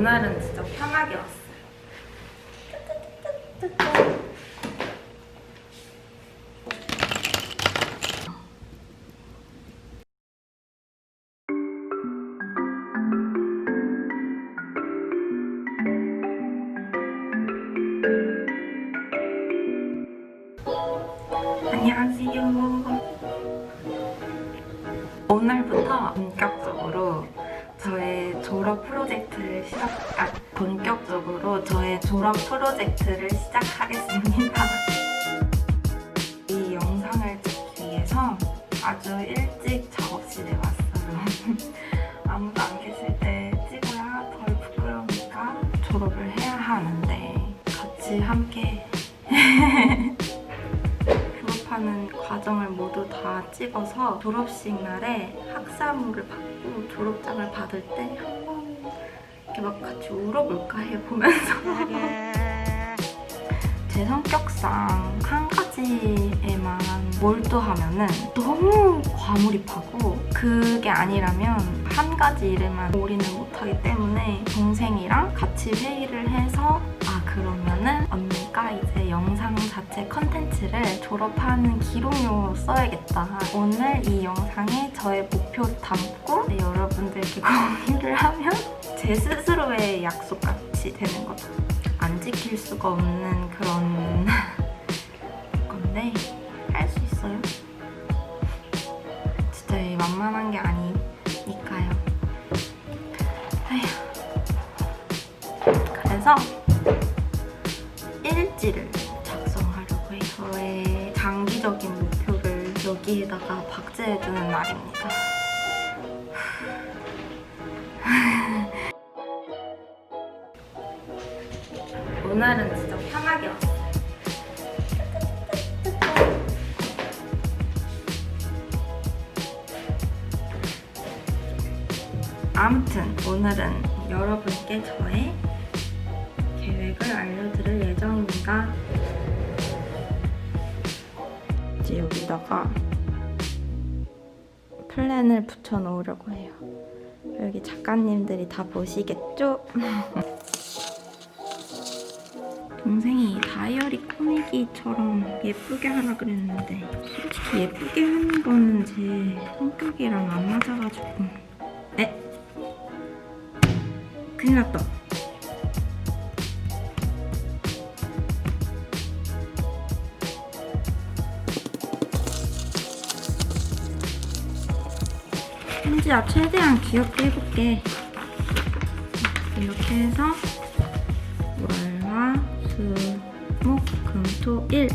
오늘은 진짜 편하게 왔어요. 안녕하세요. 오늘부터 졸업 프로젝트를 시작, 아, 본격적으로 저의 졸업 프로젝트를 시작하겠습니다. 이 영상을 찍기 위해서 아주 일찍 작업실에 왔어요. 아무도 안 계실 때 찍어야 덜 부끄러우니까 졸업을 해야 하는데 같이 함께 졸업하는 과정을 모두 다 찍어서 졸업식 날에 학사모를 받고 졸업장을 받을 때 이렇게 막 같이 울어볼까 해 보면서 제 성격상 한 가지에만 몰두하면은 너무 과몰입하고 그게 아니라면 한 가지 일에만 올인을 못하기 때문에 동생이랑 같이 회의를 해서 아 그러면은 언니가 이제 영상 자체 컨텐츠를 졸업하는 기록용으로 써야겠다. 오늘 이 영상에 저의 목표 담고 이제 여러분들께 공유를 하면 제 스스로의 약속같이 되는 거죠. 안 지킬 수가 없는 그런 건데 할 수 있어요. 진짜 이 만만한 게 아니니까요. 그래서 일지를 작성하려고 해요. 저의 장기적인 목표를 여기에다가 박제해두는 날입니다. 오늘은 진짜 편하게 왔어요. 아무튼 오늘은 여러분께 저의 계획을 알려드릴 예정입니다. 이제 여기다가 플랜을 붙여 놓으려고 해요. 여기 작가님들이 다 보시겠죠? 동생이 다이어리 꾸미기처럼 예쁘게 하라 그랬는데 솔직히 예쁘게 하는 거는 제 성격이랑 안 맞아가지고. 에? 큰일 났다. 현지야 최대한 귀엽게 해볼게. 이렇게 해서 토 일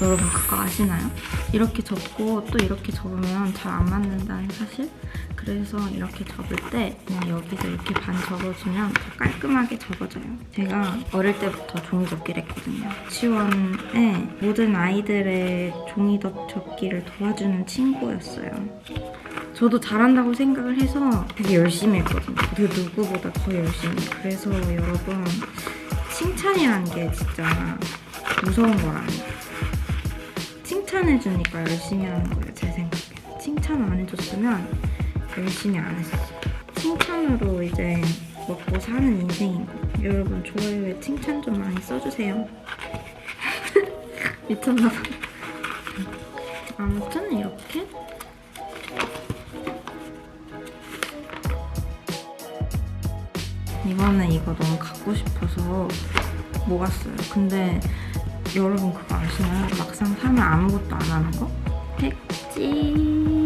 여러분 그거 아시나요? 이렇게 접고 또 이렇게 접으면 잘 안 맞는다는 사실? 그래서 이렇게 접을 때 그냥 여기서 이렇게 반 접어주면 더 깔끔하게 접어져요. 제가 어릴 때부터 종이 접기를 했거든요. 유치원에 모든 아이들의 종이 덧 접기를 도와주는 친구였어요. 저도 잘한다고 생각을 해서 되게 열심히 했거든요. 그 누구보다 더 열심히. 그래서 여러분 칭찬이란 게 진짜 무서운 거라니. 칭찬해주니까 열심히 하는 거예요, 제 생각에. 칭찬 안 해줬으면 열심히 안 했었어요. 칭찬으로 이제 먹고 사는 인생인 거. 여러분 좋아요에 칭찬 좀 많이 써주세요. 미쳤나봐. 아무튼 이렇게 이번에 이거 너무 갖고 싶어서 모았어요. 근데 여러분 그거 아시나요? 막상 사면 아무것도 안 하는 거? 택지.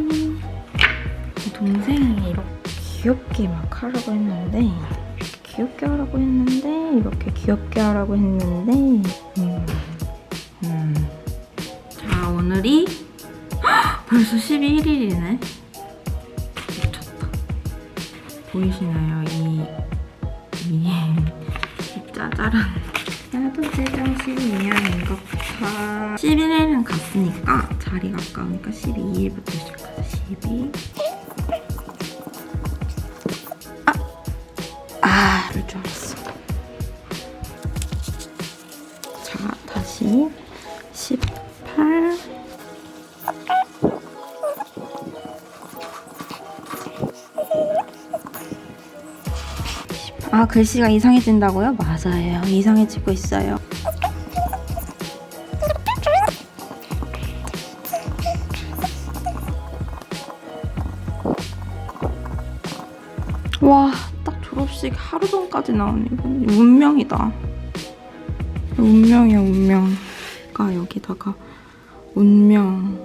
동생이 이렇게 귀엽게 막 하라고 했는데 이렇게 귀엽게 하라고 했는데 이렇게 귀엽게 하라고 했는데 음, 음. 자 오늘이 헉! 벌써 11일이네. 미쳤다. 보이시나요? 이 이, 이 짜잘한 나도 제정 12년인 것 같아 11일은 갔으니까 자리 가까우니까 12일부터 시작하자 12 아! 아! 이럴 줄 알았어 자 다시 18 아, 아 글씨가 이상해진다고요? 맞아요. 이상해지고 있어요. 와, 딱 졸업식 하루 전까지 나오네. 이건 운명이다. 운명이야, 운명. 가 여기다가 운명,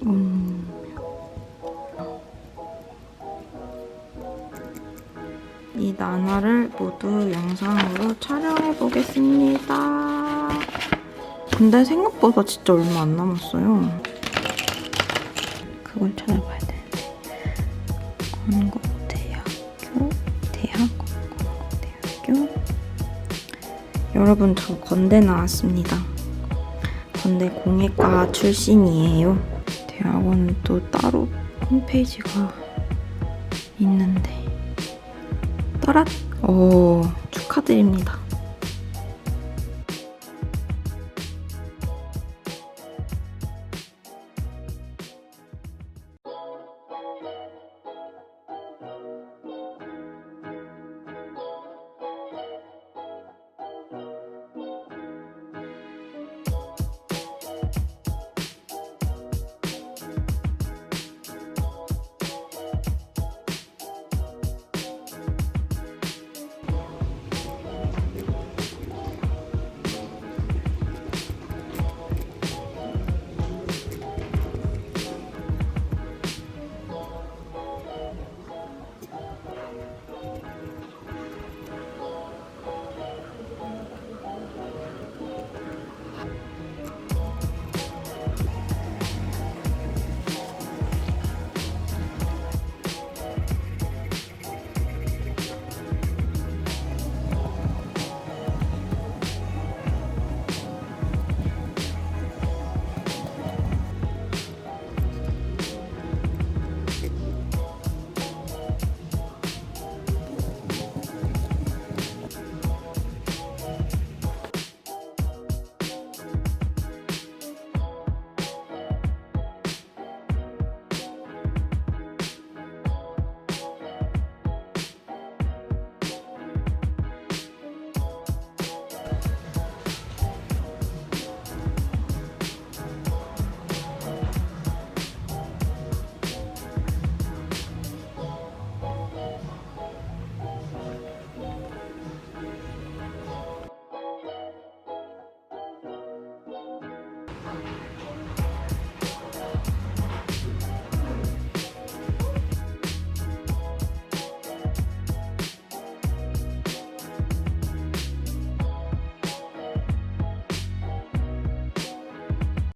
운명. 이 나날을 모두 영상으로 촬영해 보겠습니다. 근데 생각보다 진짜 얼마 안 남았어요. 그걸 찾아봐야 되는데. 건국 여러분, 저 건대 나왔습니다. 건대 공예과 출신이에요. 대학원은 또 따로 홈페이지가 있는데. 떠랏! 오, 축하드립니다.